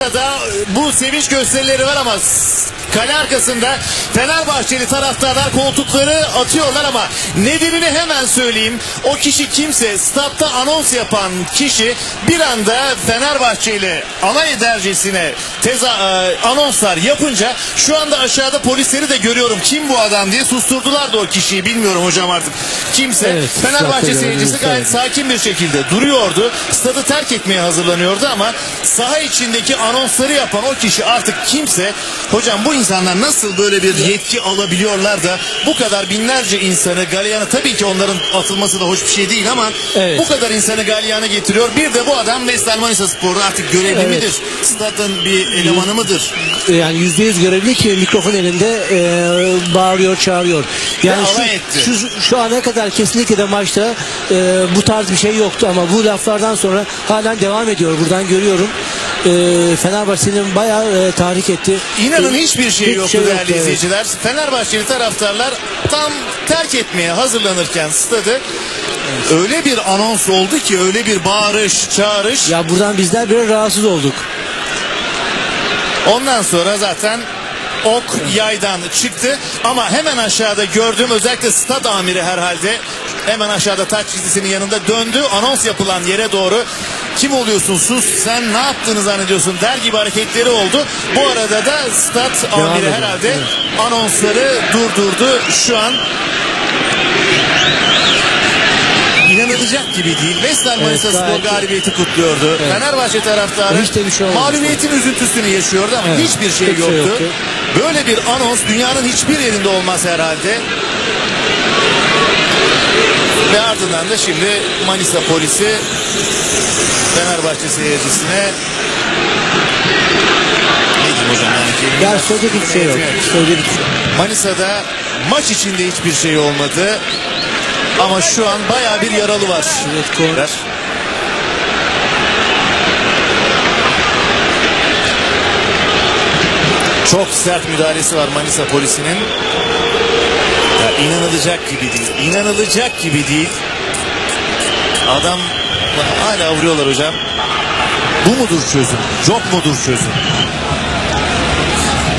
da bu sevinç gösterileri var ama kale arkasında Fenerbahçeli taraftarlar koltukları atıyorlar ama nedenini hemen söyleyeyim. O kişi kimse statta anons yapan kişi bir anda Fenerbahçeli alay edercesine teza, e, anonslar yapınca şu anda aşağıda polisleri de görüyorum. Kim bu adam diye susturdular da o kişiyi bilmiyorum hocam artık. Kimse Evet, Fenerbahçe seyircisi gayet sakin bir şekilde duruyordu. Stadı terk etmeye hazırlanıyordu ama saha içindeki anonsları yapan o kişi artık kimse hocam bu insanlar nasıl böyle bir yetki alabiliyorlar da bu kadar binlerce insanı galyana tabii ki onların atılması da hoş bir şey değil ama Evet. bu kadar insanı galyana getiriyor. Bir de bu adam Vestel Manisa Spor'da artık görevli Evet. midir? Stadın bir elemanı mıdır? yani yüzde yüz görevli ki mikrofon elinde e, bağırıyor çağırıyor. Yani Ve şu, alay etti. şu, şu ana kadar kesinlikle de maçta e, bu tarz bir şey yoktu ama bu laflardan sonra halen devam ediyor. Buradan görüyorum. E, Fenerbahçe'nin bayağı e, tahrik etti. İnanın E, hiçbir şey hiçbir yoktu şey değerli yoktu, evet. izleyiciler. Fenerbahçeli taraftarlar tam terk etmeye hazırlanırken stadı öyle bir anons oldu ki öyle bir bağırış, çağırış. Ya buradan bizler biraz rahatsız olduk. Ondan sonra zaten ok yaydan çıktı ama hemen aşağıda gördüğüm özellikle stad amiri herhalde hemen aşağıda taç çizgisinin yanında döndü anons yapılan yere doğru kim oluyorsun sus sen ne yaptığını zannediyorsun der gibi hareketleri oldu. Bu arada da Devam amiri herhalde evet. anonsları durdurdu şu an. İnanılacak gibi değil. Vestel Manisa Spor gayet iyi. galibiyeti kutluyordu. Fenerbahçe taraftarı Hiç de bir şey olmadı. mağlubiyetin üzüntüsünü yaşıyordu ama Evet, hiçbir şey hiçbir yoktu. şey yoktu. Böyle bir anons dünyanın hiçbir yerinde olmaz herhalde. Ve ardından da şimdi Manisa polisi Fenerbahçe seyircisine ne diyeyim hocam yani kelimeler- Ya söyleyecek bir şey yok. Söyleyecek bir şey yok. Manisa'da maç içinde hiçbir şey olmadı. Ama şu an bayağı bir yaralı var. Evet, korner. Çok sert müdahalesi var Manisa polisinin. Ya inanılacak gibi değil. İnanılacak gibi değil. Adam hala vuruyorlar hocam. Bu mudur çözüm? Job mudur çözüm?